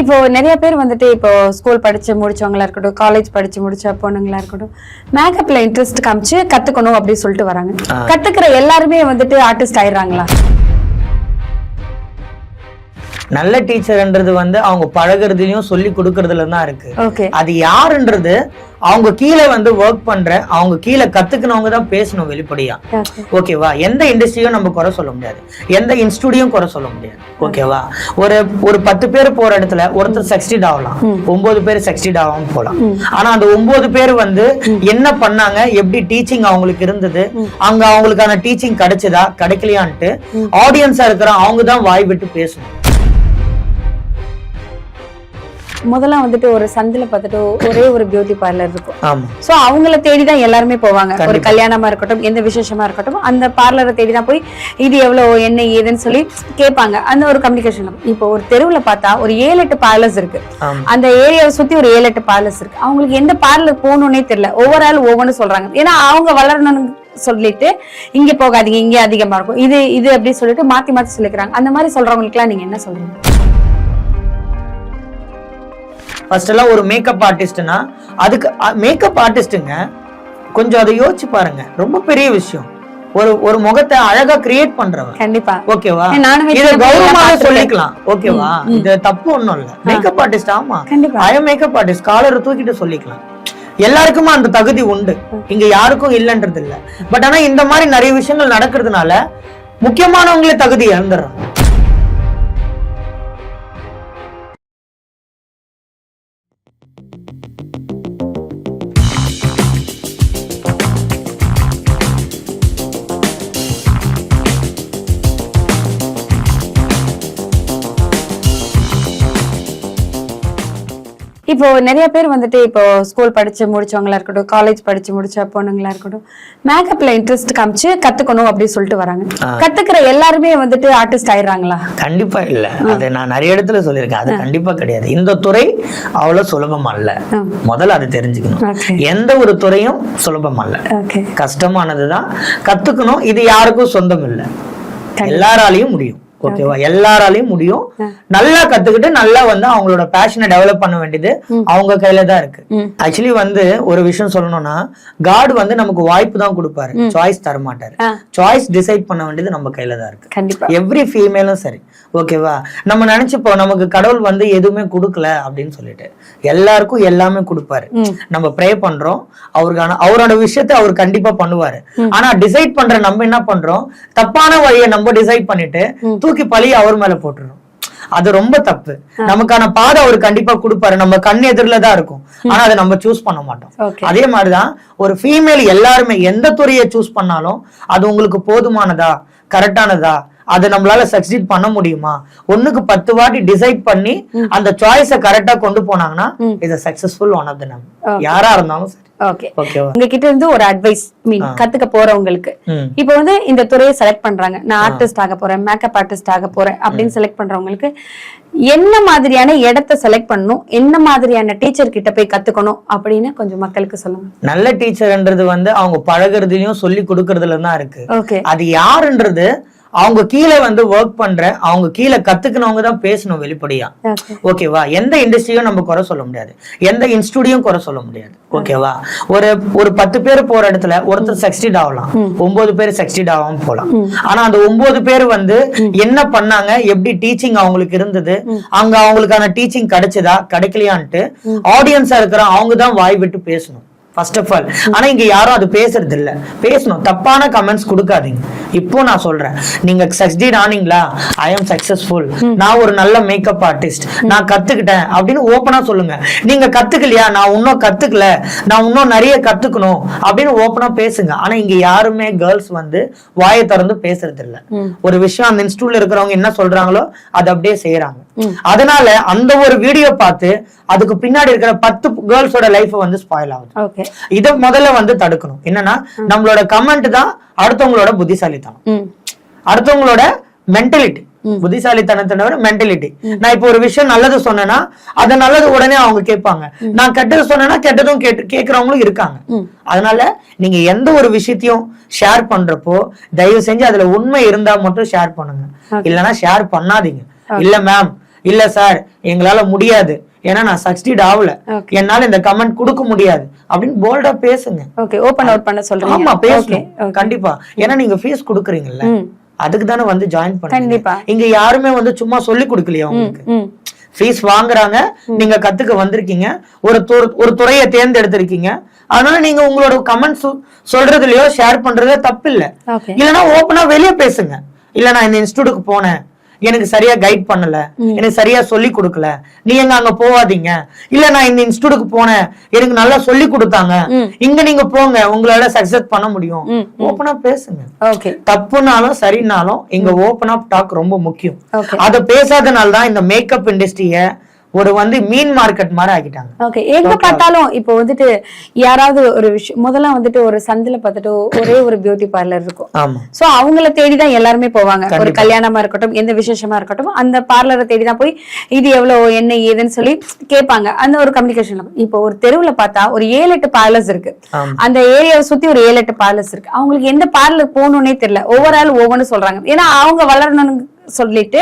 இப்போ நிறைய பேர் வந்துட்டு இப்போ ஸ்கூல் படிச்சு முடிச்சவங்களா இருக்கட்டும் காலேஜ் படிச்சு முடிச்ச பொண்ணுங்களா இருக்கட்டும் மேக்கப்ல இன்ட்ரெஸ்ட் காமிச்சு கத்துக்கணும் அப்படின்னு சொல்லிட்டு வராங்க. கத்துக்கிற எல்லாருமே வந்துட்டு ஆர்டிஸ்ட் ஆயிடுறாங்களா? நல்ல டீச்சர்ன்றது வந்து அவங்க பழகுறதுலயும் சொல்லி கொடுக்கறதுல தான் இருக்கு அது யாருன்றது அவங்க கீழே வந்து ஒர்க் பண்ற அவங்க கீழே கத்துக்கினவங்க தான் பேசணும் வெளிப்படையா. ஓகேவா எந்த இண்டஸ்ட்ரியும் நம்ம குறை சொல்ல முடியாது. எந்த இன்ஸ்டியூட்டையும் குறை சொல்ல முடியாது. ஓகேவா ஒரு ஒரு பத்து பேர் போற இடத்துல ஒருத்தர் சக்சீட் ஆகலாம். ஒன்பது பேர் சக்சீட் ஆகாம போலாம் ஆனா அந்த ஒன்பது பேர் வந்து என்ன பண்ணாங்க? எப்படி டீச்சிங் அவங்களுக்கு இருந்தது? அங்க அவங்களுக்கான டீச்சிங் கிடைச்சதா? கிடைக்கலையான்ட்டு ஆடியன்ஸா இருக்கிற அவங்க தான் வாய் விட்டு பேசணும். முதல்ல வந்துட்டு ஒரு சந்தில பார்த்துட்டு ஒரே ஒரு பியூட்டி பார்லர் இருக்கும். சோ அவங்கள தேடி தான் எல்லாருமே போவாங்க. ஒரு. கல்யாணமா இருக்கட்டும் எந்த விசேஷமா இருக்கட்டும் அந்த பார்லரை தேடி தான் போய் இது எவ்வளவு என்ன ஏதுன்னு சொல்லி கேட்பாங்க. அந்த ஒரு கம்யூனிகேஷன் இப்போ ஒரு தெருவுல பார்த்தா ஒரு ஏழு எட்டு பார்லர்ஸ் இருக்கு. அந்த ஏரியாவை சுத்தி ஒரு ஏழு எட்டு பார்லர்ஸ் இருக்கு. அவங்களுக்கு எந்த பார்லர் போகணும்னே தெரியல. ஒவ்வொரு ஆள் ஒவ்வொன்னு சொல்றாங்க. ஏன்னா அவங்க வளரணும்னு சொல்லிட்டு இங்க போகாதீங்க இங்க அதிகமா இருக்கும். இது இது அப்படி சொல்லிட்டு மாத்தி மாத்தி சொல்லிக்கிறாங்க. அந்த மாதிரி சொல்றவங்களுக்குலாம் நீங்க என்ன சொல்றீங்க? ஃபர்ஸ்ட் எல்லாம் ஒரு மேக்கப் ஆர்டிஸ்ட்னா அதுக்கு மேக்கப் ஆர்டிஸ்ட்டுங்க கொஞ்சம் அதை யோசிச்சு பாருங்க. ரொம்ப பெரிய விஷயம். ஒரு ஒரு முகத்தை அழகா கிரியேட் பண்றவன் கண்டிப்பா. ஓகேவா? இத கௌரவமாக. சொல்லிக்கலாம். ஓகேவா? இது தப்பு ஒண்ணும் இல்ல. மேக்கப் ஆர்டிஸ்ட் ஆமா. கண்டிப்பா. ஐ மேக்கப் ஆர்டிஸ்ட் காலரை தூக்கிட்டு சொல்லிக்கலாம். எல்லாருக்குமே அந்த தகுதி உண்டு. இங்க யாருக்கும் இல்லைன்றது இல்ல பட் ஆனா இந்த மாதிரி நிறைய விஷயங்கள் நடக்கிறதுனால முக்கியமானவங்களே தகுதி இழந்துடுறாங்க. இப்போ நிறைய பேர் வந்துட்டு இப்போ ஸ்கூல் படிச்சு முடிச்சவங்களா இருக்கட்டும் காலேஜ் படிச்சு முடிச்ச பொண்ணுங்களா இருக்கட்டும் மேக்கப்ல இன்ட்ரெஸ்ட் காமிச்சு கத்துக்கணும் அப்படின்னு சொல்லிட்டு வராங்க. கத்துக்கிற எல்லாருமே வந்துட்டு ஆர்டிஸ்ட் ஆயிடுறாங்களா? கண்டிப்பா இல்ல. அது நான் நிறைய இடத்துல சொல்லியிருக்கேன். அது கண்டிப்பா கிடையாது. இந்த துறை அவ்வளவு சுலபம் அல்ல. முதல்ல அதை தெரிஞ்சுக்கணும். எந்த ஒரு துறையும் சுலபம் அல்ல. கஷ்டமானதுதான். கத்துக்கணும். இது யாருக்கும் சொந்தம் இல்ல. எல்லாராலையும் முடியும். ஓகேவா? எல்லாராலையும் முடியும். நல்லா கத்துக்கிட்டு நல்லா வந்து அவங்களோட பேஷனை டெவலப் பண்ண வேண்டியது அவங்க கையில தான் இருக்கு. ஆக்சுவலி வந்து ஒரு விஷயம் சொல்லணும்னா காட் வந்து நமக்கு வாய்ப்பு தான் கொடுப்பாரு. சாய்ஸ் தர மாட்டாரு. சாய்ஸ் டிசைட் பண்ண வேண்டியது நம்ம கையில தான் இருக்கு. எவ்ரி ஃபீமேலும் சரி. ஓகேவா? நம்ம நினைச்சுப்போம் நமக்கு கடவுள் வந்து எதுவுமே கொடுக்கல அப்படின்னு சொல்லிட்டு. எல்லாருக்கும் எல்லாமே கொடுப்பாரு. நம்ம ப்ரே பண்றோம். அவருக்கான அவரோட விஷயத்தை அவர் கண்டிப்பா பண்ணுவாரு. ஆனா டிசைட் பண்ற நம்ம என்ன பண்றோம்? தப்பான வழியை நம்ம டிசைட் பண்ணிட்டு தூக்கி பழிய அவர் மேல போட்டுறோம் அது ரொம்ப தப்பு. நமக்கான பாதை அவர் கண்டிப்பா கொடுப்பாரு. நம்ம கண் எதிரில தான் இருக்கும். ஆனா அதை நம்ம சூஸ் பண்ண மாட்டோம். அதே மாதிரிதான் ஒரு ஃபீமேல் எல்லாருமே எந்த துறையை சூஸ் பண்ணாலும் அது உங்களுக்கு போதுமானதா கரெக்டானதா அதை நம்மளால சக்சீட் பண்ண முடியுமா? ஒண்ணுக்கு பத்து வாட்டி டிசைட் பண்ணி அந்த சாய்ஸை கரெக்டா கொண்டு போனாங்கன்னா இது சக்சஸ்ஃபுல் ஒன் ஆஃப் த நம் யாரா இருந்தாலும் சரி. உங்ககிட்ட இருந்து ஒரு அட்வைஸ் மீன் கத்துக்க போறவங்களுக்கு. இப்போ வந்து இந்த துறையை செலக்ட் பண்றாங்க. நான் ஆர்டிஸ்ட் ஆக போறேன் மேக்கப் ஆர்டிஸ்ட் ஆக போறேன் அப்படின்னு செலக்ட் பண்றவங்களுக்கு என்ன மாதிரியான இடத்த செலக்ட் பண்ணணும் என்ன மாதிரியான டீச்சர் கிட்ட போய் கத்துக்கணும் அப்படின்னு கொஞ்சம் மக்களுக்கு சொல்லுங்க. நல்ல டீச்சர்ன்றது வந்து அவங்க பழகுறதுலயும் சொல்லி கொடுக்கறதுல தான் இருக்கு அது யாருன்றது அவங்க கீழே வந்து ஒர்க் பண்ற அவங்க கீழே கத்துக்கினவங்க தான் பேசணும் வெளிப்படையா. ஓகே ஓகேவா எந்த இண்டஸ்ட்ரியும் நம்ம குறை சொல்ல முடியாது. எந்த இன்ஸ்டியூட்டையும் குறை சொல்ல முடியாது. ஓகேவா ஒரு ஒரு பத்து பேர் போற இடத்துல ஒருத்தர் சக்சீட் ஆகலாம். ஒன்பது பேர் சக்சீட் ஆகாம போலாம் ஆனா அந்த ஒன்பது பேர் வந்து என்ன பண்ணாங்க? எப்படி டீச்சிங் அவங்களுக்கு இருந்தது? அங்க அவங்களுக்கான டீச்சிங் கிடைச்சதா? கிடைக்கலையான்ட்டு ஆடியன்ஸா இருக்கிற அவங்க தான் வாய் விட்டு பேசணும். ஃபர்ஸ்ட் ஆஃப் ஆல் ஆனா இங்க யாரும் அது பேசுறது இல்ல. பேசணும். தப்பான கமெண்ட்ஸ் கொடுக்காதீங்க. இப்போ நான் சொல்றேன். நீங்க சக்சீட் ஆனீங்களா? ஐ அம் சக்சஸ்ஃபுல் நான் ஒரு நல்ல மேக்கப் ஆர்டிஸ்ட் நான் கத்துக்கிட்டேன். அப்படின்னு ஓப்பனா சொல்லுங்க. நீங்க கத்துக்கலையா? நான் இன்னும் கத்துக்கல. நான் இன்னும் நிறைய கத்துக்கணும். அப்படின்னு ஓப்பனா பேசுங்க. ஆனா இங்க யாருமே கேர்ள்ஸ் வந்து வாயை திறந்து பேசுறது இல்ல. ஒரு விஷயம் அந்த இன்ஸ்டியூட்ல இருக்கிறவங்க என்ன சொல்றாங்களோ அதை அப்படியே செய்யறாங்க அதனால அந்த ஒரு வீடியோ பார்த்து அதுக்கு பின்னாடி இருக்கிற பத்து கேர்ள்ஸோட லைஃப் வந்து ஸ்பாயில் ஆகுது. ஓகே இத முதல்ல வந்து தடுக்கணும். என்னன்னா நம்மளோட கமெண்ட் தான் அடுத்தவங்களோட புத்திசாலித்தனம். அடுத்தவங்களோட மென்டலிட்டி புத்திசாலித்தனத்தை மென்டலிட்டி நான் இப்போ ஒரு விஷயம் நல்லது சொன்னேன்னா அது நல்லது உடனே அவங்க கேட்பாங்க. நான் கெட்டது சொன்னேன்னா கெட்டதும் கேட்டு கேட்கறவங்களும் இருக்காங்க. அதனால நீங்க எந்த ஒரு விஷயத்தையும் ஷேர் பண்றப்போ தயவு செஞ்சு அதுல உண்மை இருந்தா மட்டும் ஷேர் பண்ணுங்க. இல்லைன்னா ஷேர் பண்ணாதீங்க. இல்ல மேம் இல்ல சார் எங்களால முடியாது. ஏன்னா நான் சக்சீட் ஆகல. என்னால இந்த கமெண்ட் கொடுக்க முடியாது. அப்படின்னு போல்டா பேசுங்க. ஓகே ஓபன் அவுட் பண்ண சொல்றீங்க. ஆமா பேசணும். கண்டிப்பா. ஏன்னா நீங்க ஃபீஸ் கொடுக்குறீங்கல்ல. அதுக்கு தானே வந்து ஜாயின் பண்ணுங்க கண்டிப்பா. இங்க யாருமே வந்து சும்மா சொல்லி கொடுக்கலையா உங்களுக்கு? ஃபீஸ் வாங்குறாங்க. நீங்க கத்துக்க வந்திருக்கீங்க. ஒரு ஒரு துறையை தேர்ந்தெடுத்திருக்கீங்க. அதனால நீங்க உங்களோட கமெண்ட்ஸ் சொல்றதுலயோ ஷேர் பண்றதே தப்பு இல்ல ஓகே இல்லனா ஓப்பனா வெளிய பேசுங்க. இல்ல நான் இந்த இன்ஸ்டியூட்டுக்கு போனேன். எனக்கு சரியா கைட் பண்ணல. எனக்கு சரியா சொல்லி கொடுக்கல. நீங்க அங்க போவாதீங்க? இல்ல நான் இந்த இன்ஸ்டியூட்டுக்கு போனேன். எனக்கு நல்லா சொல்லி கொடுத்தாங்க. இங்க நீங்க போங்க. உங்களால சக்சஸ் பண்ண முடியும். ஓப்பனா பேசுங்க. ஓகே தப்புனாலும் சரினாலும் இங்க ஓப்பன் அப் டாக் ரொம்ப முக்கியம். அத பேசாதனால தான் இந்த மேக்கப் இண்டஸ்ட்ரிய ஒரு வந்து மீன் மார்க்கெட் மாதிரி ஆக்கிட்டாங்க. ஓகே எங்க பார்த்தாலும் இப்போ வந்துட்டு யாராவது ஒரு விஷயம் முதல்ல வந்துட்டு ஒரு சந்தில பார்த்துட்டு ஒரே ஒரு பியூட்டி பார்லர் இருக்கும். ஆமா. சோ அவங்கள தேடி தான் எல்லாருமே போவாங்க. ஒரு. கல்யாணமா இருக்கட்டும் எந்த விசேஷமா இருக்கட்டும் அந்த பார்லரை தேடி தான் போய் இது எவ்வளவு என்ன ஏதுன்னு சொல்லி கேட்பாங்க. அந்த ஒரு கம்யூனிகேஷன் இப்போ ஒரு தெருவுல பார்த்தா ஒரு ஏழு எட்டு பார்லர்ஸ் இருக்கு. அந்த ஏரியாவை சுத்தி ஒரு ஏழு எட்டு பார்லர்ஸ் இருக்கு. அவங்களுக்கு எந்த பார்லர் போகணும்னே தெரியல. ஒவ்வொரு ஆள் ஒவ்வொன்னு சொல்றாங்க. ஏன்னா அவங்க வளரணும்னு சொல்லிட்டு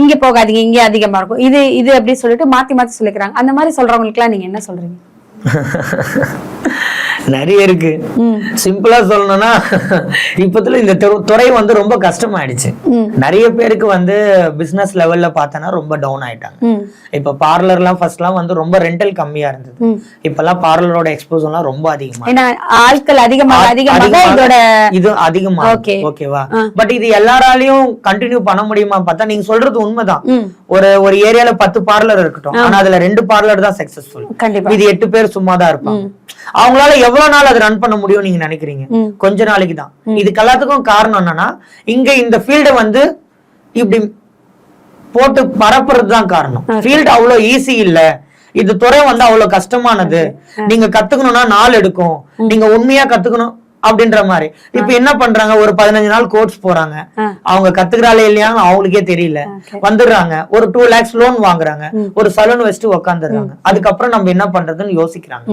இங்க போகாதீங்க இங்கே அதிகமா இருக்கும். இது இது அப்படி சொல்லிட்டு மாத்தி மாத்தி சொல்லிக்கிறாங்க. அந்த மாதிரி சொல்றவங்களுக்கு எல்லாம் நீங்க என்ன சொல்றீங்க? நிறைய இருக்கு. சிம்பிளா சொல்லணும்னா இப்பத்துல இந்த துறை- வந்து ரொம்ப கஷ்டமாயிடுச்சு. நிறைய பேருக்கு வந்து பிசினஸ் லெவல்ல பார்த்தோன்னா ரொம்ப டவுன் ஆயிட்டாங்க. இப்ப பார்லர்லாம் ஃபர்ஸ்ட்லாம் வந்து ரொம்ப ரெண்டல் கம்மியா இருந்தது. இப்பெல்லாம் பார்லரோட எக்ஸ்போசர்லாம் ரொம்ப அதிகமா ஆட்கள் அதிகமாக அதிகமாக இதோட இது அதிகமா. ஓகேவா. பட் இது எல்லாராலையும் கண்டினியூ பண்ண முடியுமா பார்த்தா நீங்க சொல்றது உண்மைதான். ஒரு ஒரு ஏரியால பத்து பார்லர் இருக்கட்டும். ஆனா அதுல ரெண்டு பார்லர் தான் சக்சஸ்ஃபுல் இது எட்டு பேர் சும்மா தான் இருப்பாங்க அவங்களால எவ்வளவு நாள் அதை ரன் பண்ண முடியும் நீங்க நினைக்கிறீங்க. கொஞ்ச நாளைக்கு தான். இதுக்கு எல்லாத்துக்கும் காரணம் என்னன்னா இங்க இந்த ஃபீல்ட வந்து இப்படி போட்டு பரப்புறது தான் காரணம். ஃபீல்டு அவ்வளவு ஈஸி இல்ல. இது துறை வந்து அவ்வளவு கஷ்டமானது. நீங்க கத்துக்கணும்னா நாள் எடுக்கும். நீங்க உண்மையா கத்துக்கணும். அப்படின்ற மாதிரி. இப்ப என்ன பண்றாங்க? ஒரு பதினஞ்சு நாள் கோர்ஸ் போறாங்க. அவங்க கத்துக்கிறாளே இல்லையான்னு அவங்களுக்கே தெரியல. வந்துடுறாங்க. ஒரு டூ லேக்ஸ் லோன் வாங்குறாங்க. ஒரு சலூன் வச்சுட்டு உட்காந்துடுறாங்க அதுக்கப்புறம் நம்ம என்ன பண்றதுன்னு யோசிக்கிறாங்க.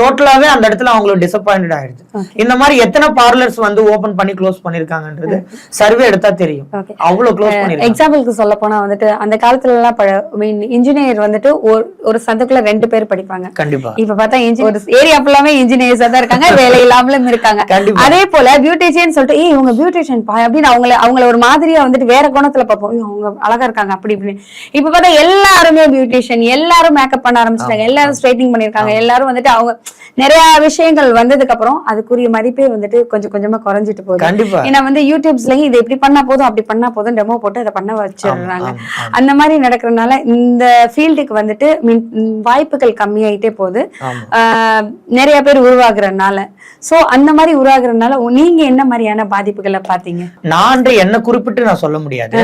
டோட்டலாவே அந்த இடத்துல அவங்களுக்கு டிசப்பாயிண்டட் ஆயிடுது. இந்த மாதிரி எத்தனை பார்லர்ஸ் வந்து ஓபன் பண்ணி க்ளோஸ் பண்ணிருக்காங்கன்றது சர்வே எடுத்தா தெரியும். அவ்வளவு க்ளோஸ் பண்ணிருக்காங்க. எக்ஸாம்பிளுக்கு சொல்ல போனா வந்துட்டு அந்த காலத்துல எல்லாம் மீன் இன்ஜினியர் வந்துட்டு ஒரு ஒரு சந்துக்குள்ள ரெண்டு பேர் படிப்பாங்க. கண்டிப்பா. இப்ப பார்த்தா ஒரு ஏரியா ஃபுல்லாமே இன்ஜினியர்ஸா தான் இருக்காங்க. வேலை இல்லாமலும் இருக்காங்க. அதே போல பியூட்டிஷியன் சொல்லிட்டு ஏய் இவங்க பியூட்டிஷியன் பா அப்படின்னு அவங்கள அவங்கள ஒரு மாதிரியா வந்துட்டு வேற குணத்துல பார்ப்போம். "ஐயோ, அவங்க அழகா இருக்காங்க அப்படி இப்படின்னு. இப்ப பார்த்தா எல்லாருமே பியூட்டிஷியன் எல்லாரும் மேக்கப் பண்ண ஆரம்பிச்சிட்டாங்க. எல்லாரும் ஸ்ட்ரைட்டிங் பண்ணிருக்காங்க எல்லாரும் வந்துட்டு அவங்க நிறைய விஷயங்கள் வந்ததுக்கு அப்புறம் அதுக்குரிய மதிப்பே வந்துட்டு கொஞ்சம் கொஞ்சமா குறைஞ்சிட்டு போகுது. கண்டிப்பா. ஏன்னா வந்து யூடியூப்ஸ்லயும் இது இப்படி பண்ணா போதும் அப்படி பண்ணா போதும் டெமோ போட்டு அதை பண்ண வச்சிடுறாங்க. அந்த மாதிரி நடக்கிறதுனால இந்த ஃபீல்டுக்கு வந்துட்டு மீன் வாய்ப்புகள் கம்மியாயிட்டே போகுது. நிறைய பேர் உருவாகுறதுனால. சோ அந்த மாதிரி உருவாகுறதுனால நீங்க என்ன மாதிரியான பாதிப்புகளை பாத்தீங்க நான் என்ன குறிப்பிட்டு நான் சொல்ல முடியாது.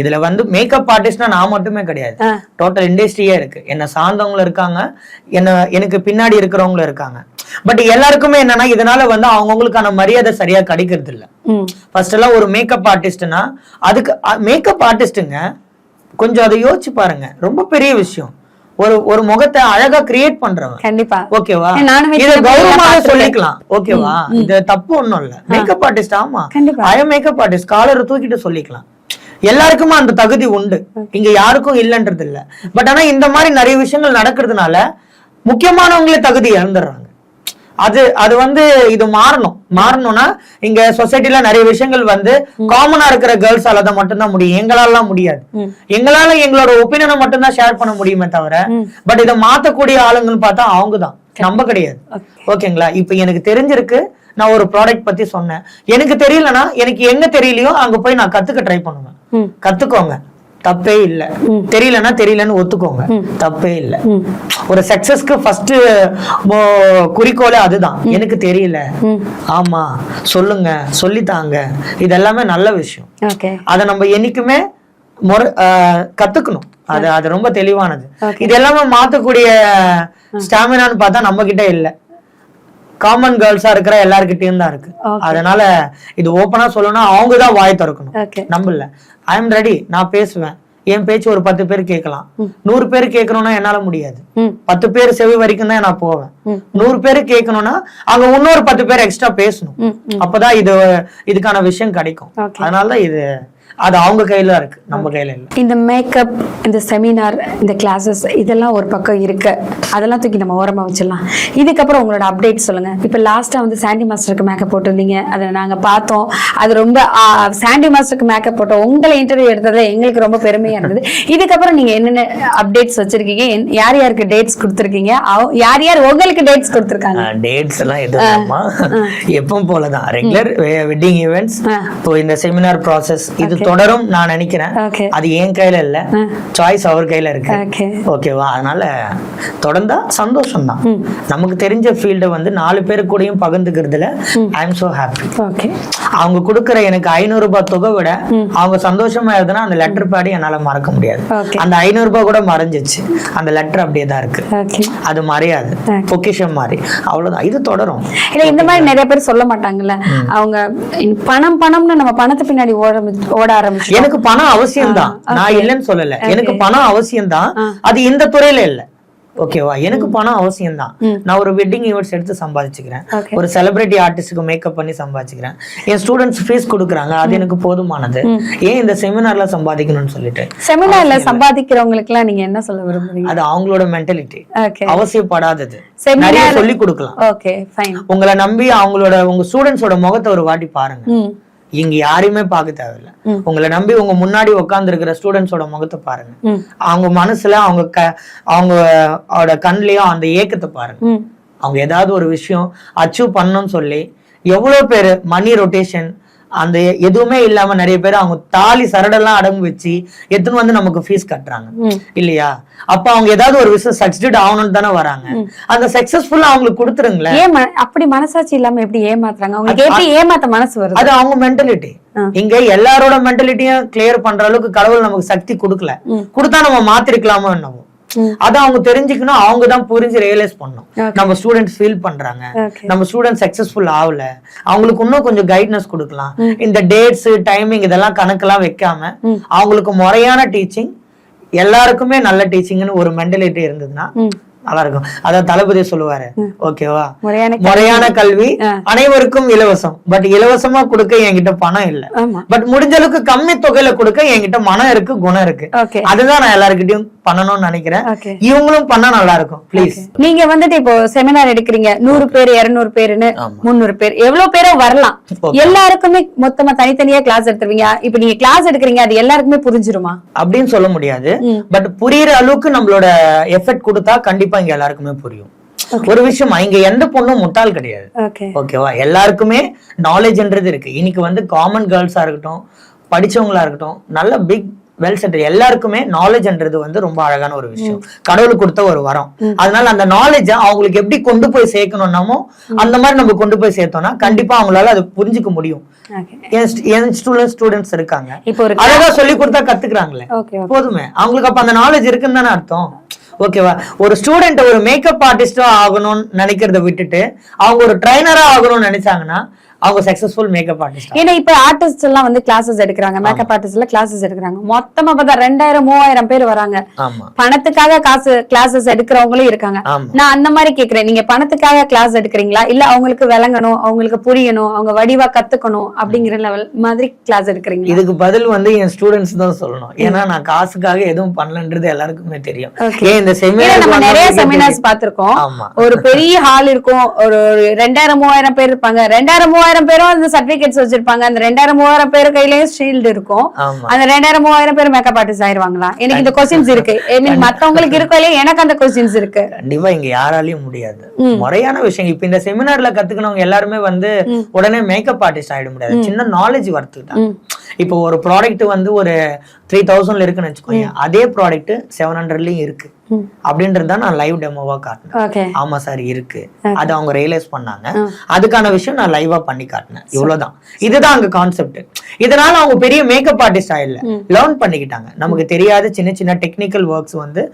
இதுல வந்து மேக்கப் ஆர்டிஸ்ட்னா நான் மட்டுமே கிடையாது. டோட்டல் இண்டஸ்ட்ரியே இருக்கு. என்ன சார்ந்தவங்களும் இருக்காங்க. என்ன எனக்கு பின்னாடி இருக்கிறவங்களும் இருக்காங்க. பட் எல்லாருக்குமே என்னன்னா இதனால வந்து அவங்கவுங்களுக்கான மரியாதை சரியா கிடைக்கிறது இல்ல ஃபர்ஸ்ட் எல்லாம் ஒரு மேக்கப் ஆர்டிஸ்ட்னா அதுக்கு மேக்கப் ஆர்டிஸ்ட்டுங்க கொஞ்சம் அதை யோசிச்சு பாருங்க. ரொம்ப பெரிய விஷயம். ஒரு ஒரு முகத்தை அழகா கிரியேட் பண்றவன். கண்டிப்பா. ஓகேவா இத கௌரவமாக. சொல்லிக்கலாம். ஓகேவா இது தப்பு ஒண்ணும் இல்ல. மேக்கப் ஆர்டிஸ்ட் ஆமா. கண்டிப்பா. ஐ மேக்கப் ஆர்டிஸ்ட் காலரை தூக்கிட்டு சொல்லிக்கலாம். எல்லாருக்குமே அந்த தகுதி உண்டு. இங்க யாருக்கும் இல்லைன்றது இல்ல பட் ஆனா இந்த மாதிரி நிறைய விஷயங்கள் நடக்கிறதுனால முக்கியமானவங்களே தகுதி இழந்துடுறாங்க. அது அது வந்து இது மாறணும். மாறணும்னா இங்க சொசைட்டில நிறைய விஷயங்கள் வந்து காமனா இருக்கிற கேர்ள்ஸால தான் மட்டும்தான் முடியும். எங்களால முடியாது. எங்களால எங்களோட ஒப்பீனியனை மட்டும்தான் ஷேர் பண்ண முடியுமே தவிர. பட் இதை மாத்தக்கூடிய ஆளுங்கன்னு பார்த்தா அவங்க தான் நம்ம கிடையாது. ஓகேங்களா? இப்போ எனக்கு தெரிஞ்சிருக்கு நான் ஒரு ப்ராடக்ட் பத்தி சொன்னேன். எனக்கு தெரியலனா எனக்கு எங்க தெரியலையோ அங்க போய் நான் கத்துக்க ட்ரை பண்ணுவேன். கத்துக்கோங்க. தப்பே இல்ல. தெரியலனா தெரியலன்னு ஒத்துக்கோங்க. தப்பே இல்ல. ஒரு சக்சஸ்க்கு ஃபர்ஸ்ட் குறிக்கோளே அதுதான். எனக்கு தெரியல. ஆமா. சொல்லுங்க. சொல்லித்தாங்க இது எல்லாமே நல்ல விஷயம். அதை நம்ம என்னைக்குமே முறை கத்துக்கணும். அது அது ரொம்ப தெளிவானது. இது எல்லாமே மாத்தக்கூடிய ஸ்டாமினான்னு பார்த்தா நம்ம கிட்ட இல்ல. காமன் கேர்ள்ஸா இருக்கிற எல்லார்கிட்டயும் தான் இருக்கு. அதனால இது ஓப்பனா சொல்லணும்னா அவங்க தான் வாய் திறக்கணும். இல்ல ஐ எம் ரெடி நான் பேசுவேன். என் பேச்சு ஒரு பத்து பேர் கேட்கலாம். நூறு பேர் கேட்கணும்னா என்னால முடியாது. பத்து பேர் செவி வரைக்கும் தான் நான் போவேன். நூறு பேர் கேட்கணும்னா அங்க இன்னொரு பத்து பேர் எக்ஸ்ட்ரா பேசணும். அப்பதான் இது இதுக்கான விஷயம் கிடைக்கும். அதனாலதான் இது அது அவங்க கையில இருக்கு நம்ம கையில இல்ல. இந்த மேக்கப் இந்த செமினார் இந்த கிளாஸஸ் இதெல்லாம் ஒரு பக்கம் இருக்கு. அதெல்லாம் தூக்கி நம்ம ஓரமா வச்சிடலாம். இதுக்கப்புறம் உங்களோட அப்டேட் சொல்லுங்க. இப்போ லாஸ்டா வந்து சாண்டி மாஸ்டருக்கு மேக்கப் போட்டிருந்தீங்க. அதை நாங்க பார்த்தோம். அது ரொம்ப சாண்டி மாஸ்டருக்கு மேக்கப் போட்டோம் உங்களை இன்டர்வியூ எடுத்தது எங்களுக்கு ரொம்ப பெருமையா இருந்தது. இதுக்கப்புறம் நீங்க என்னென்ன அப்டேட்ஸ் வச்சிருக்கீங்க? யார் யாருக்கு டேட்ஸ் கொடுத்துருக்கீங்க? யார் யார் உங்களுக்கு டேட்ஸ் கொடுத்துருக்காங்க? டேட்ஸ் எல்லாம் எதுவும்மா எப்பவும் போலதான். Regular wedding events. இப்போ இந்த செமினார் ப்ராசஸ் இது தொடரும் நான் நினைக்கிறேன். அது என் கையில இல்ல. சாய்ஸ் அவர் கையில இருக்கு. ஓகே ஓகேவா அதனால தொடர்ந்தா சந்தோஷம் தான் நமக்கு தெரிஞ்ச ஃபீல்டை வந்து நாலு பேரு கூடயும் பகிர்ந்துக்கிறதுல I am so happy okay அவங்க கொடுக்குற எனக்கு ஐநூறு ரூபாய் தொகை விட அவங்க சந்தோஷமா எழுதுனா அந்த லெட்டர் பாடி என்னால மறக்க முடியாது. அந்த ஐநூறு ரூபாய் கூட மறைஞ்சிச்சு. அந்த லெட்டர் அப்படியே தான் இருக்கு அது மறையாது. பொக்கிஷம் மாதிரி அவ்வளவுதான். இது தொடரும். இல்ல இந்த மாதிரி நிறைய பேர் சொல்ல மாட்டாங்கல்ல. அவங்க பணம் பணம்னு நம்ம பணத்தை பின்னாடி ஓட ஓட ஆரம்பிச்சு எனக்கு பணம் அவசியம் தான் நான் இல்லைன்னு சொல்லல. எனக்கு பணம் அவசியம் தான் அது இந்த துறையில இல்ல. ஓகேவா? எனக்கு பணம் அவசியம் தான் நான் ஒரு வெட்டிங் ஈவெண்ட்ஸ் எடுத்து சம்பாதிச்சுக்கிறேன். ஒரு செலிபிரிட்டி ஆர்டிஸ்டுக்கு மேக்கப் பண்ணி சம்பாதிச்சுக்கிறேன். என் ஸ்டூடெண்ட்ஸ் ஃபீஸ் கொடுக்குறாங்க. அது எனக்கு போதுமானது. ஏன் இந்த செமினார்ல சம்பாதிக்கணும்னு சொல்லிட்டு? செமினார்ல சம்பாதிக்கிறவங்களுக்கு எல்லாம் நீங்க என்ன சொல்ல விரும்புறீங்க? அது அவங்களோட மென்டாலிட்டி அவசியப்படாதது. நிறைய சொல்லி கொடுக்கலாம். உங்களை நம்பி அவங்களோட உங்க ஸ்டூடெண்ட்ஸோட முகத்தை ஒரு வாட்டி பாருங்க. இங்க யாரையுமே பார்க்க தேவையில்ல. உங்களை நம்பி உங்க முன்னாடி உட்கார்ந்து இருக்கிற ஸ்டூடெண்ட்ஸோட முகத்தை பாருங்க. அவங்க மனசுல அவங்க க அவங்க அவட கண்லயும் அந்த ஏக்கத்தை பாருங்க. அவங்க ஏதாவது ஒரு விஷயம் அச்சீவ் பண்ணணும்னு சொல்லி எவ்வளவு பேர் மணி ரொட்டேஷன் அந்த எதுவுமே இல்லாம நிறைய பேர் அவங்க தாலி சரடெல்லாம் அடங்கு வச்சு எடுத்துன்னு வந்து நமக்கு ஃபீஸ் கட்டுறாங்க. இல்லையா? அப்ப அவங்க ஏதாவது ஒரு விஷயம் சக்சஸ்ட் ஆகணும்னு தானே வராங்க. அந்த சக்சஸ்ஃபுல்லா அவங்களுக்கு கொடுத்துருங்களேன். ஏன் அப்படி மனசாட்சி இல்லாம எப்படி ஏமாத்துறாங்க? அவங்களுக்கு எப்படி ஏமாத்த மனசு வருது? அது அவங்க மென்டாலிட்டி. இங்க எல்லாரோட மென்டாலிட்டியும் கிளியர் பண்ற அளவுக்கு கடவுள் நமக்கு சக்தி கொடுக்கல. கொடுத்தா நம்ம மாத்திருக்கலாமோ என்னவோ. அது அவங்க தெரிஞ்சுக்கணும் அவங்க தான் புரிஞ்சு ரியலைஸ் பண்ணணும். Okay. நம்ம ஸ்டூடெண்ட்ஸ் ஃபீல் பண்றாங்க. நம்ம ஸ்டூடெண்ட் சக்சஸ்ஃபுல் ஆகல. அவங்களுக்கு இன்னும் கொஞ்சம் கைட்னஸ் கொடுக்கலாம். இந்த டேட்ஸ் டைமிங் இதெல்லாம் கணக்கெல்லாம் வைக்காம அவங்களுக்கு முறையான டீச்சிங் எல்லாருக்குமே நல்ல டீச்சிங்னு ஒரு மென்டாலிட்டி இருந்ததுன்னா நல்லா இருக்கும் அதான் தளபதி சொல்லுவாரு. ஓகேவா முறையான கல்வி. அனைவருக்கும் இலவசம். பட் இலவசமா கொடுக்க என்கிட்ட பணம் இல்ல. பட் முடிஞ்ச அளவுக்கு கம்மி தொகையில கொடுக்க என்கிட்ட மனம் இருக்கு குணம் இருக்கு. அதுதான் நான் எல்லாருக்கிட்டையும் பண்ணணும்னு நினைக்கிறேன். இவங்களும் பண்ணா நல்லா இருக்கும் ப்ளீஸ் நீங்க வந்துட்டு இப்போ செமினார் எடுக்கிறீங்க நூறு பேர் இருநூறு பேருன்னு. முந்நூறு பேர் எவ்வளவு பேரும் வரலாம். எல்லாருக்குமே மொத்தமா தனித்தனியா கிளாஸ் எடுத்துருவீங்க. இப்ப நீங்க கிளாஸ் எடுக்கிறீங்க அது எல்லாருக்குமே புரிஞ்சிருமா? அப்படின்னு சொல்ல முடியாது. பட் புரியுற அளவுக்கு நம்மளோட எஃபெக்ட் கொடுத்தா கண்டிப்பா இங்க எல்லாருக்குமே புரியும். ஒரு விஷயமா இங்க எந்த பொண்ணும் முட்டாள் கிடையாது. ஓகே ஓகேவா எல்லாருக்குமே நாலேஜ்ன்றது இருக்கு. இன்னைக்கு வந்து காமன் கேர்ள்ஸா இருக்கட்டும் படிச்சவங்களா இருக்கட்டும் நல்ல பிக் வெல் செட் எல்லாருக்குமே நாலேஜ்ன்றது வந்து ரொம்ப அழகான ஒரு விஷயம். கடவுளுக்கு கொடுத்த ஒரு வரம். அதனால அந்த நாலேஜ அவங்களுக்கு எப்படி கொண்டு போய் சேர்க்கணும்னாமோ அந்த மாதிரி நம்ம கொண்டு போய் சேர்த்தோம்னா கண்டிப்பா அவங்களால அது புரிஞ்சுக்க முடியும். என் ஸ்டூடெண்ட் ஸ்டூடெண்ட்ஸ் இருக்காங்க. அழகா சொல்லி கொடுத்தா கத்துக்கிறாங்களே. போதுமே. அவங்களுக்கு அப்ப அந்த நாலேஜ் இருக்குன்னு தானே அர்த்தம். ஓகேவா ஒரு ஸ்டூடெண்ட் ஒரு மேக்கப் ஆர்டிஸ்டா ஆகணும்னு நினைக்கிறத விட்டுட்டு அவங்க ஒரு ட்ரைனரா ஆகணும்னு நினைச்சாங்கன்னா அவங்க சக்சஸ்ஃபுல் மேக்கப் ஆர்டிஸ்ட் ஏன்னா இப்ப ஆர்டிஸ்ட் எல்லாம் வந்து கிளாஸஸ் எடுக்கிறாங்க மேக்கப் ஆர்டிஸ்ட் எல்லாம் கிளாஸஸ் எடுக்கிறாங்க. மொத்தமா பார்த்தா ரெண்டாயிரம் மூவாயிரம் பேர் வராங்க. பணத்துக்காக காசு கிளாஸஸ் எடுக்கிறவங்களும் இருக்காங்க. நான் அந்த மாதிரி கேக்குறேன். நீங்க பணத்துக்காக கிளாஸ் எடுக்கிறீங்களா? இல்ல அவங்களுக்கு விளங்கணும் அவங்களுக்கு புரியணும் அவங்க வடிவா கத்துக்கணும் அப்படிங்கிற லெவல் மாதிரி கிளாஸ் எடுக்கிறீங்களா? இதுக்கு பதில் வந்து என் ஸ்டூடெண்ட்ஸ் தான் சொல்லணும். ஏன்னா நான் காசுக்காக எதுவும் பண்ணலன்றது எல்லாருக்குமே தெரியும். இந்த ஏன்னா நம்ம நிறைய செமினார் செமினார்ஸ் பார்த்திருக்கோம். ஆமா. ஒரு பெரிய ஹால் இருக்கும். ஒரு ரெண்டாயிரம் மூவாயிரம் பேர் இருப்பாங்க. ரெண்டாயிரம் மூவாயிரம் பேரும் அந்த சர்டிபிகேட்ஸ் வச்சிருப்பாங்க. அந்த ரெண்டாயிரம் மூவாயிரம் பேர் கையிலயும் ஷீல்டு இருக்கும். அந்த ரெண்டாயிரம் மூவாயிரம் பேர் மேக்கப் ஆர்டிஸ்ட் ஆயிருவாங்களா? எனக்கு இந்த கொஸ்டின்ஸ் இருக்கு. ஐ மீன் மத்தவங்களுக்கு இருக்கோ இல்லையா எனக்கு அந்த கொஸ்டின்ஸ் இருக்கு. கண்டிப்பா இங்க யாராலையும் முடியாது. முறையான விஷயம். இப்ப இந்த செமினார்ல கத்துக்கணவங்க எல்லாருமே வந்து உடனே மேக்கப் ஆர்டிஸ்ட் ஆயிட முடியாது. சின்ன நாலேஜ் வர்த்துக்கிட்டாங்க ம். இப்போ ஒரு ப்ராடக்ட் வந்து ஒரு த்ரீ தௌசண்ட்ல இருக்குன்னு வச்சுக்கோங்க அதே ப்ராடக்ட் செவன் ஹண்ட்ரட்லயும் இருக்கு. அப்படின்றது தான் நான் லைவ் டெமோவா காட்டினேன். ஆமா சார் இருக்கு. அது அவங்க ரியலைஸ் பண்ணாங்க. அதுக்கான விஷயம் நான் லைவா பண்ணி காட்டினேன். இவ்வளவுதான். இதுதான் அங்க கான்செப்ட் இதனால அவங்க பெரிய மேக்கப் ஆர்டிஸ்ட் ஆயிடல லேர்ன் பண்ணிக்கிட்டாங்க. நமக்கு தெரியாத சின்ன சின்ன டெக்னிக்கல் ஒர்க்ஸ் வந்து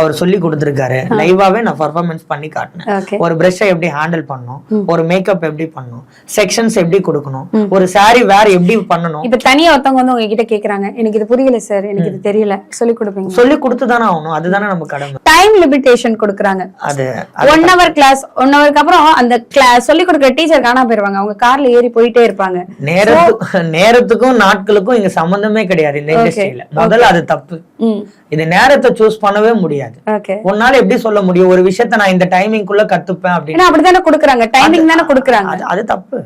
அவர் சொல்லி கொடுத்துருக்காரு. லைவாவே நான் பர்ஃபார்மன்ஸ் பண்ணி காட்டினேன். ஒரு பிரஷ்ஷை எப்படி ஹேண்டில் பண்ணணும்? ஒரு மேக்கப் எப்படி பண்ணணும்? செக்ஷன்ஸ் எப்படி கொடுக்கணும்? ஒரு saree வேர் எப்படி பண்ணணும்? இப்ப தனியா தனியா ஒருத்தவங்க வந்து உங்ககிட்ட கேக்குறாங்க எனக்கு இது புரியல சார் எனக்கு இது தெரியல. சொல்லி கொடுப்பீங்க. சொல்லி கொடுத்து தானே ஆகணும். அதுதானே நம்ம கடமை. டைம் லிமிடேஷன் கொடுக்குறாங்க. அது ஒன் ஹவர் கிளாஸ் ஒன் ஹவருக்கு அப்புறம் அந்த கிளாஸ் சொல்லி கொடுக்குற டீச்சர் காணாம போயிருவாங்க. அவங்க கார்ல ஏறி போயிட்டே இருப்பாங்க. நேரத்து நேரத்துக்கும் நாட்களுக்கும் இங்க சம்பந்தமே கிடையாது இந்த இண்டஸ்ட்ரியில முதல்ல அது தப்பு. இது நேரத்தை சூஸ் பண்ணவே முடியாது. உன்னால எப்படி சொல்ல முடியும்? ஒரு விஷயத்த நான் இந்த டைமிங்குள்ள கத்துப்பேன் அப்படின்னு. அப்படித்தானே கொடுக்குறாங்க. டைமிங் தானே கொடுக்குறாங்க. அது தப்பு.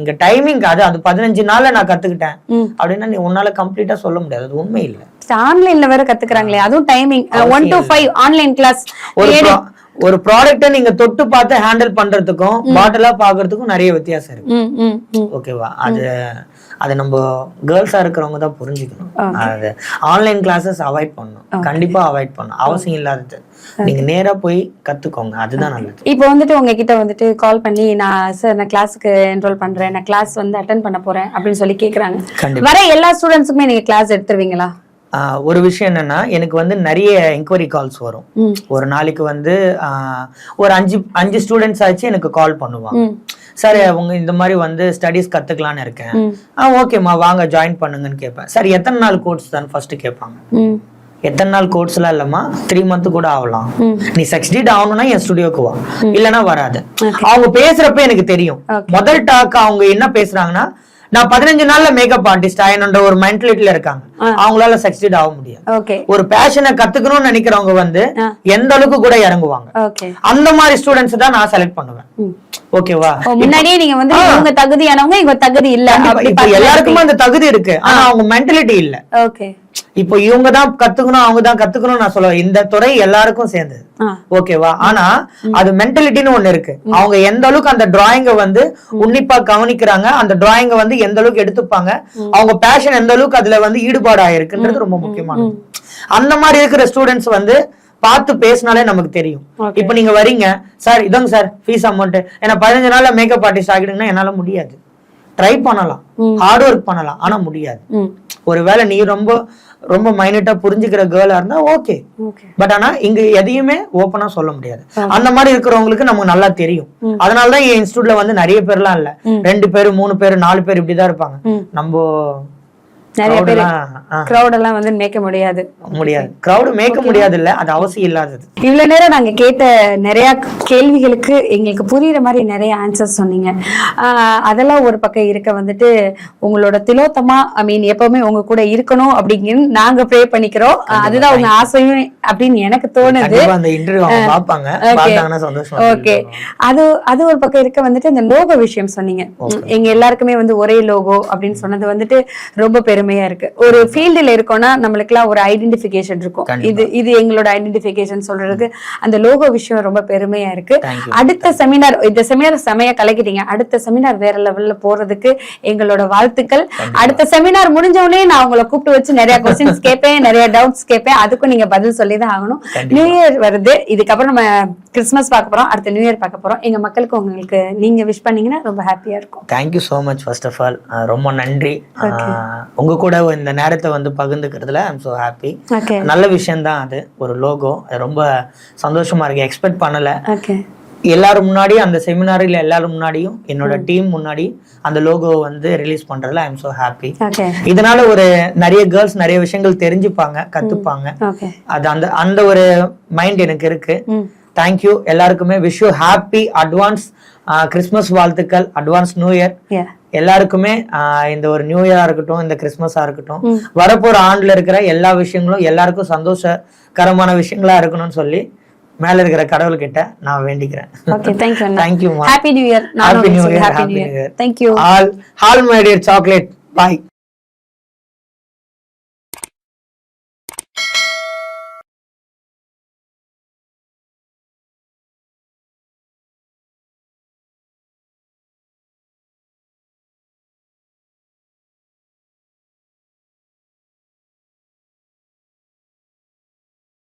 இங்க டைமிங் அது அது பதினஞ்சு நாள்ல நான் கத்துக்கிட்டேன். அப்படின்னா நீ உன்னால கம்ப்ளீட்டா சொல்ல முடியாது. அது உண்மை இல்லை. ஆன்லைன்ல வேற கத்துக்கிறாங்களே அதுவும் timing one to five online class ஒரு ப்ராடக்ட்ட நீங்க தொட்டு பார்த்து ஹேண்டில் பண்றதுக்கும் பாட்டிலா பாக்குறதுக்கும் நிறைய வித்தியாசம் இருக்கு. ஓகேவா? அது அது நம்ம கேர்ள்ஸா இருக்கிறவங்க தான் புரிஞ்சுக்கணும். அது ஆன்லைன் கிளாஸஸ் அவாய்ட் பண்ணணும். கண்டிப்பா அவாய்ட் பண்ணணும். அவசியம் இல்லாதது. நீங்க நேரா போய் கத்துக்கோங்க. அதுதான் நல்லது. இப்போ வந்துட்டு உங்ககிட்ட வந்துட்டு கால் பண்ணி நான் சார் நான் கிளாஸுக்கு என்ரோல் பண்றேன். நான் கிளாஸ் வந்து அட்டன் பண்ண போறேன். அப்படின்னு சொல்லி கேக்குறாங்க. வர எல்லா ஸ்டூடெண்ட்ஸுக்குமே நீங்க கிளாஸ் எடுத்துருவீங்களா? ஒரு விஷயம் என்னன்னா எனக்கு வந்து நிறைய என்கொயரி கால்ஸ் வரும். ஒரு நாளைக்கு வந்து ஒரு அஞ்சு அஞ்சு ஸ்டூடெண்ட்ஸ் ஆச்சு எனக்கு கால் பண்ணுவாங்க. சார் உங்க இந்த மாதிரி வந்து ஸ்டடீஸ் கத்துக்கலாம்னு இருக்கேன். ஆ ஓகேம்மா வாங்க ஜாயின் பண்ணுங்கன்னு கேட்பேன். சார் எத்தனை நாள் கோர்ஸ் தான் ஃபர்ஸ்ட் கேட்பாங்க. எத்தனை நாள் கோர்ஸ்லாம் இல்லம்மா? த்ரீ மந்த் கூட ஆகலாம். நீ சக்சீட் ஆகணும்னா என் ஸ்டுடியோக்கு வா. இல்லனா வராது. அவங்க பேசுறப்ப எனக்கு தெரியும். முதல் டாக் அவங்க என்ன பேசுறாங்கன்னா நான் பதினஞ்சு நாள்ல மேக்கப் ஆர்டிஸ்ட் ஆயணுன்ற ஒரு மென்டலிட்டில இருக்காங்க. அவங்களால சக்சீட் ஆக முடியாது. ஓகே ஒரு பேஷனை கத்துக்கணும்னு நினைக்கிறவங்க வந்து. எந்த அளவுக்கு கூட இறங்குவாங்க. அந்த மாதிரி ஸ்டூடெண்ட்ஸ் தான் நான் செலக்ட் பண்ணுவேன். ஓகேவா முன்னாடியே நீங்க வந்து இவங்க தகுதியானவங்க இவங்க தகுதி இல்ல எல்லாருக்குமே அந்த தகுதி இருக்கு. ஆனா அவங்க மென்டலிட்டி இல்ல. ஓகே இப்போ இவங்க தான் கத்துக்கணும் அவங்க தான் கத்துக்கணும் நான் சொல்லுவேன் இந்த துறை எல்லாருக்கும் சேர்ந்தது. ஓகேவா? ஆனா அது மென்டலிட்டின்னு ஒண்ணு இருக்கு. அவங்க எந்த அளவுக்கு அந்த டிராயிங்க வந்து உன்னிப்பா கவனிக்கிறாங்க அந்த டிராயிங்க வந்து எந்த அளவுக்கு எடுத்துப்பாங்க அவங்க பேஷன் எந்த அளவுக்கு அதுல வந்து ஈடுபாடு ஆயிருக்குன்றது ரொம்ப முக்கியமானது அந்த மாதிரி இருக்கிற ஸ்டூடெண்ட்ஸ் வந்து பார்த்து பேசினாலே நமக்கு தெரியும். இப்போ நீங்க வரீங்க சார் இதாங்க சார் ஃபீஸ் அமௌண்ட் ஏன்னா பதினஞ்சு நாள்ல மேக்கப் ஆர்டிஸ்ட் ஆகிடுங்கன்னா என்னால முடியாது. ட்ரை பண்ணலாம். ஹார்ட் ஒர்க் பண்ணலாம். ஆனா முடியாது. ஒருவேளை நீ ரொம்ப ரொம்ப மைனட்டா புரிஞ்சுக்கிற கேர்ளா இருந்தா ஓகே ஓகே பட் ஆனா இங்க எதையுமே ஓப்பனா சொல்ல முடியாது. அந்த மாதிரி இருக்கிறவங்களுக்கு நமக்கு நல்லா தெரியும். அதனாலதான் என் இன்ஸ்டியூட்ல வந்து நிறைய பேர்லாம் இல்ல. ரெண்டு பேரு மூணு பேரு நாலு பேர் இப்படிதான் இருப்பாங்க. நம்ம நிறைய பேர் கிரௌட் எல்லாம் வந்து மேய்க்க முடியாது. முடியாது. கிரௌடு மேய்க்க முடியாது இல்ல அது அவசியம் இல்லாதது. இவ்வளவு நேரம் நாங்க கேட்ட நிறைய கேள்விகளுக்கு எங்களுக்கு புரியுற மாதிரி நிறைய ஆன்சர்ஸ் சொன்னீங்க. அதெல்லாம் ஒரு பக்கம் இருக்க வந்துட்டு உங்களோட திலோத்தமா ஐ மீன் எப்பவுமே உங்க கூட இருக்கணும் அப்படிங்கன்னு நாங்க ப்ரே பண்ணிக்கிறோம். அதுதான் உங்க ஆசையும் அப்படின்னு எனக்கு தோணுது. ஓகே அது அது ஒரு பக்கம் இருக்க வந்துட்டு இந்த லோகோ விஷயம் சொன்னீங்க. எங்க எல்லாருக்குமே வந்து ஒரே லோகோ அப்படின்னு சொன்னது வந்துட்டு ரொம்ப பெருமையா இருக்கு. ஒரு ஃபீல்டுல இருக்கோம்னா நம்மளுக்கு எல்லாம் ஒரு ஐடென்டிபிகேஷன் இருக்கும். இது இது எங்களோட ஐடென்டிபிகேஷன் சொல்றதுக்கு அந்த லோகோ விஷயம் ரொம்ப பெருமையா இருக்கு. அடுத்த செமினார் இந்த செமினார் செமையா கலக்கிட்டீங்க. அடுத்த செமினார் வேற லெவல்ல போறதுக்கு எங்களோட வாழ்த்துக்கள். அடுத்த செமினார் முடிஞ்ச உடனே நான் உங்களை கூப்பிட்டு வச்சு நிறைய கொஸ்டின்ஸ் கேட்பேன் நிறைய டவுட்ஸ் கேட்பேன். அதுக்கும் நீங்க பதில் சொல்லி தான் ஆகணும் நியூ இயர் வருது. இதுக்கப்புறம் நம்ம கிறிஸ்மஸ் பார்க்க போறோம். அடுத்த நியூ இயர் பார்க்க போறோம். எங்க மக்களுக்கு உங்களுக்கு நீங்க விஷ் பண்ணீங்கன்னா ரொம்ப ஹாப்பியா இருக்கும். Thank you so much first of all ரொம்ப நன்றி. ஆஹ், உங்க கூட இந்த நேரத்தை வந்து பகிர்ந்துக்கிறதுல ஐம் ஸோ ஹாப்பி நல்ல விஷயம் தான் அது. ஒரு லோகோ. ரொம்ப சந்தோஷமா இருக்கு. எக்ஸ்பெக்ட் பண்ணல. எல்லாரும் முன்னாடி அந்த செமினாரில் எல்லாரும் முன்னாடியும் என்னோட டீம் முன்னாடி அந்த லோகோ வந்து ரிலீஸ் பண்றதுல ஐ எம் so ஹாப்பி இதனால ஒரு நிறைய கேர்ள்ஸ் நிறைய விஷயங்கள் தெரிஞ்சுப்பாங்க கத்துப்பாங்க. அது அந்த அந்த ஒரு மைண்ட் எனக்கு இருக்கு. தேங்க்யூ எல்லாருக்குமே wish you happy advance Christmas வாழ்த்துக்கள். அட்வான்ஸ் நியூ இயர் எல்லாருக்குமே இந்த ஒரு நியூ இயரா இருக்கட்டும் இந்த கிறிஸ்மஸா இருக்கட்டும் வரப்போற ஆண்டுல இருக்கிற எல்லா விஷயங்களும் எல்லாருக்கும் சந்தோஷகரமான விஷயங்களா இருக்கணும்னு சொல்லி மேல இருக்கிற கடவுள்கிட்ட நான் வேண்டிக்கிறேன். Okay thank you thank you happy new year happy new. Year thank you all all my dear chocolate boy